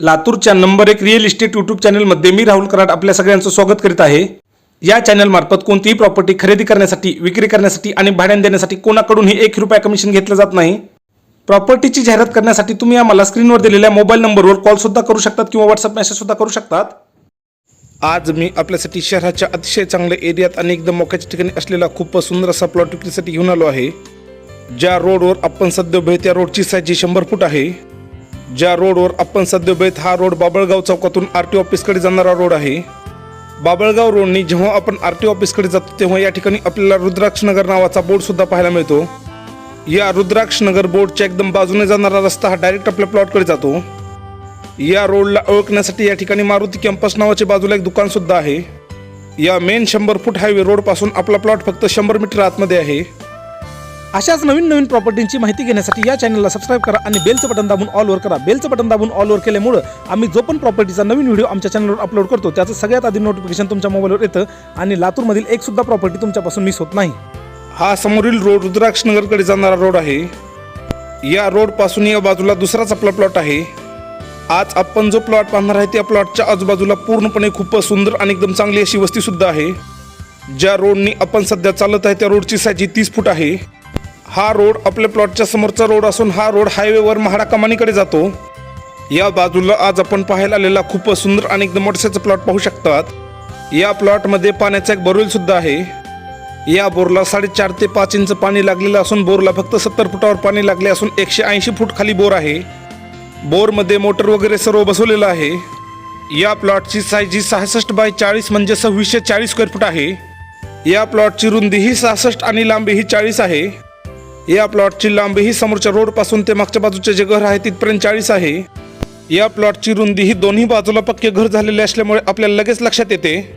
लातूरच्या नंबर एक real estate YouTube चॅनलमध्ये मी राहुल कराड आपल्या सगळ्यांचं स्वागत करीत आहे. या चॅनलमार्फत कोणतीही प्रॉपर्टी खरेदी करण्यासाठी विक्री करण्यासाठी आणि भाड्याने देण्यासाठी कोणाकडूनही एक रुपया कमिशन घेतलं जात नाही. प्रॉपर्टीची जाहिरात करण्यासाठी तुम्ही आम्हाला स्क्रीनवर दिलेल्या मोबाईल नंबरवर कॉलसुद्धा करू शकतात किंवा व्हॉट्सअप मेसेजसुद्धा करू शकतात. आज मी आपल्यासाठी शहराच्या अतिशय चांगल्या एरियात आणि एकदम मोक्याच्या ठिकाणी असलेला खूप सुंदर असा प्लॉट विक्रीसाठी घेऊन आलो आहे. ज्या रोडवर आपण सध्या उभे त्या रोडची साईज शंभर फूट आहे ज्या रोडवर आपण सध्या बैत हा रोड बाबळगाव चौकातून आर टी ऑफिसकडे जाणारा रोड आहे. बाबळगाव रोडनी जेव्हा आपण आर टी ऑफिसकडे जातो तेव्हा या ठिकाणी आपल्याला रुद्राक्षनगर नावाचा बोर्डसुद्धा पाहायला मिळतो. या रुद्राक्षनगर बोर्डच्या एकदम बाजूने जाणारा रस्ता हा डायरेक्ट आपल्या प्लॉटकडे जातो. या रोडला ओळखण्यासाठी या ठिकाणी मारुती कॅम्पस नावाच्या बाजूला एक दुकानसुद्धा आहे. या मेन शंभर फूट हायवे रोडपासून आपला प्लॉट फक्त शंभर मीटर आतमध्ये आहे. अशाच नवीन नवीन प्रॉपर्टींची माहिती घेण्यासाठी या चॅनलला सबस्क्राईब करा आणि बेलचं बटन दाबून ऑलवर करा. बेलचं बटन दाबून ऑलवर केल्यामुळं आम्ही जो पण प्रॉपर्टीचा नवीन व्हिडिओ आमच्या चॅनलवर अपलोड करतो त्याचं सगळ्यात आधी नोटिफिकेशन तुमच्या मोबाईलवर येतं आणि लातूरमधील एक सुद्धा प्रॉपर्टी तुमच्यापासून मिस होत नाही. हा समोरील रोड रुद्राक्ष नगरकडे जाणारा रोड आहे. या रोडपासून या बाजूला दुसराच आपला प्लॉट आहे. आज आपण जो प्लॉट पाहणार आहे त्या प्लॉटच्या आजूबाजूला पूर्णपणे खूप सुंदर आणि एकदम चांगली अशी वस्तीसुद्धा आहे. ज्या रोडनी आपण सध्या चालत आहे त्या रोडची साईज तीस फूट आहे. हा रोड आपल्या प्लॉटच्या समोरचा रोड असून हा रोड हायवेवर महाडा कमानीकडे जातो. या बाजूला आज आपण पाहायला आलेला खूप सुंदर आणि एकदम मोठ्याचा प्लॉट पाहू शकतात. या प्लॉटमध्ये पाण्याचा एक बोरवेल सुद्धा आहे. या बोरला साडेचार ते पाच इंच पाणी लागलेलं असून बोरला फक्त सत्तर फुटावर पाणी लागले असून एकशे ऐंशी फूट खाली बोर आहे. बोरमध्ये मोटर वगैरे सर्व बसवलेलं आहे. या प्लॉटची साईज ही सहासष्ट बाय चाळीस म्हणजे सव्वीसशे चाळीस स्क्वेअर फूट आहे. या प्लॉटची रुंदी ही सहासष्ट आणि लांबी ही चाळीस आहे. या प्लॉटची लांबी ही समोरच्या रोडपासून ते मागच्या बाजूचे जे घर आहे तिथपर्यंत चाळीस आहे. या प्लॉटची रुंदी ही दोन्ही बाजूला पक्के घर झालेले असल्यामुळे आपल्याला लगेच लक्षात येते.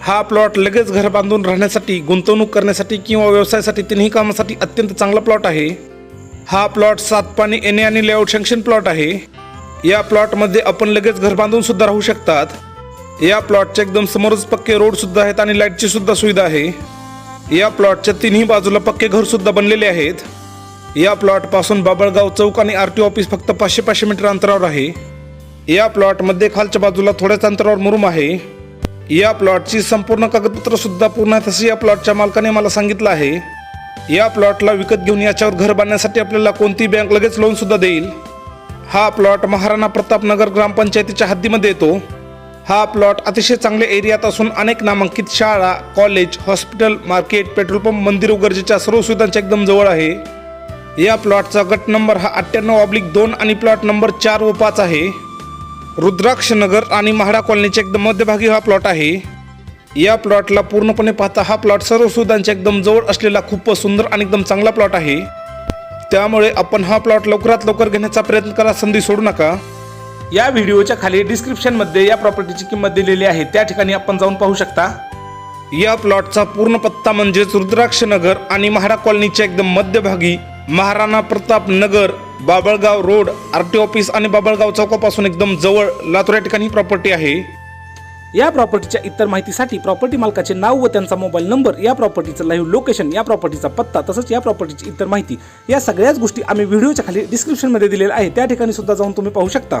हा प्लॉट लगेच घर बांधून राहण्यासाठी गुंतवणूक करण्यासाठी किंवा व्यवसायासाठी तिन्ही कामासाठी अत्यंत चांगला प्लॉट आहे. हा प्लॉट सात पाणी एने आणि लेआउट सँक्शन प्लॉट आहे. या प्लॉटमध्ये आपण लगेच घर बांधून सुद्धा राहू शकतात. या प्लॉटच्या एकदम समोरच पक्के रोड सुद्धा आहेत आणि लाईटची सुद्धा सुविधा आहे. या प्लॉटच्या तिन्ही बाजूला पक्के घर सुद्धा बनलेले आहेत. या प्लॉटपासून बाबळगाव चौक आणि आर टी ऑफिस फक्त पाचशे पाचशे मीटर अंतरावर आहे. या प्लॉटमध्ये खालच्या बाजूला थोड्याच अंतरावर मुरुम आहे. या प्लॉटची संपूर्ण कागदपत्र सुद्धा पूर्ण आहेत असं या प्लॉटच्या मालकाने मला सांगितलं आहे. या प्लॉटला विकत घेऊन याच्यावर घर बांधण्यासाठी आपल्याला कोणती बँक लगेच लोन सुद्धा देईल. हा प्लॉट महाराणा प्रतापनगर ग्रामपंचायतीच्या हद्दीमध्ये येतो. हा प्लॉट अतिशय चांगल्या एरियात असून अनेक नामांकित शाळा college hospital market petrol pump मंदिर गरजेच्या सर्व सुविधांच्या एकदम जवळ आहे. या प्लॉटचा गट नंबर हा अठ्ठ्याण्णव ऑब्लिक दोन आणि प्लॉट नंबर चार व पाच आहे. रुद्राक्ष नगर आणि महाडा कॉलनीच्या एकदम मध्यभागी हा प्लॉट आहे. या प्लॉटला पूर्णपणे पाहता हा प्लॉट सर्व सुविधांच्या एकदम जवळ असलेला खूप सुंदर आणि एकदम चांगला प्लॉट आहे. त्यामुळे आपण हा प्लॉट लवकरात लवकर घेण्याचा प्रयत्न करा संधी सोडू नका. या व्हिडिओच्या खाली डिस्क्रिप्शनमध्ये या प्रॉपर्टीची किंमत दिलेली आहे. त्या ठिकाणी आपण जाऊन पाहू शकता. या प्लॉटचा पूर्ण पत्ता म्हणजेच रुद्राक्ष नगर आणि महाडा कॉलनीच्या एकदम मध्यभागी Maharana Pratap Nagar Babalgaon road R T office आणि बाबळगाव चौकापासून एकदम जवळ लातूर या ठिकाणी प्रॉपर्टी आहे. या प्रॉपर्टीच्या इतर माहितीसाठी प्रॉपर्टी मालकाचे नाव व त्यांचा मोबाईल नंबर या प्रॉपर्टीचं लाईव्ह लोकेशन या प्रॉपर्टीचा पत्ता तसंच या प्रॉपर्टीची इतर माहिती या सगळ्याच गोष्टी आम्ही व्हिडिओच्या खाली डिस्क्रिप्शनमध्ये दिलेल्या आहे त्या ठिकाणी सुद्धा जाऊन तुम्ही पाहू शकता.